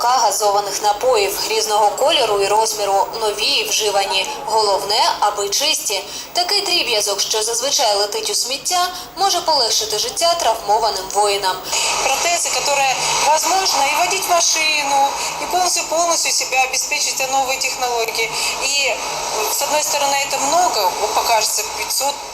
молока, газованих напоїв різного кольору і розміру, нові і вживані. Головне, аби чисті. Такий дріб'язок, що зазвичай летить у сміття, може полегшити життя травмованим воїнам. протезы, которые возможно и водить машину, и полностью, полностью себя обеспечить о новой технологии. И э, с одной стороны это много, вот покажется 500 кры-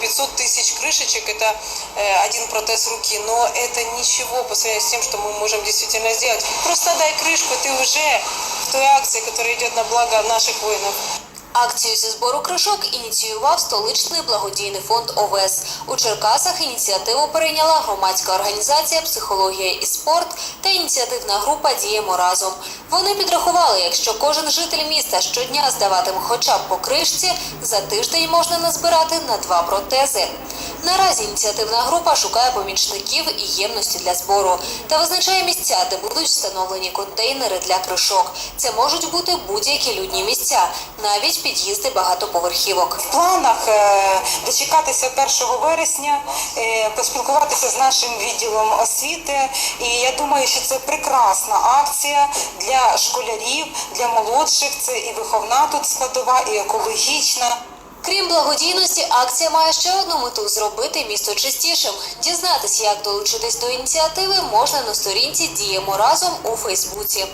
500 тысяч крышечек, это э, один протез руки, но это ничего по сравнению с тем, что мы можем действительно сделать. Просто дай крышку, ты уже в той акции, которая идет на благо наших воинов. Акцію зі збору кришок ініціював столичний благодійний фонд ОВЕС. У Черкасах ініціативу перейняла громадська організація Психологія і спорт та ініціативна група Діємо разом. Вони підрахували, якщо кожен житель міста щодня здаватиме хоча б по кришці, за тиждень можна назбирати на два протези. Наразі ініціативна група шукає помічників і ємності для збору та визначає місця, де будуть встановлені контейнери для кришок. Це можуть бути будь-які людні місця, навіть під'їзди багатоповерхівок. В планах е, дочекатися 1 вересня, е, поспілкуватися з нашим відділом освіти. І я думаю, що це прекрасна акція для школярів, для молодших. Це і виховна тут складова, і екологічна. Крім благодійності, акція має ще одну мету зробити місто чистішим. Дізнатися, як долучитись до ініціативи, можна на сторінці Діємо разом у Фейсбуці.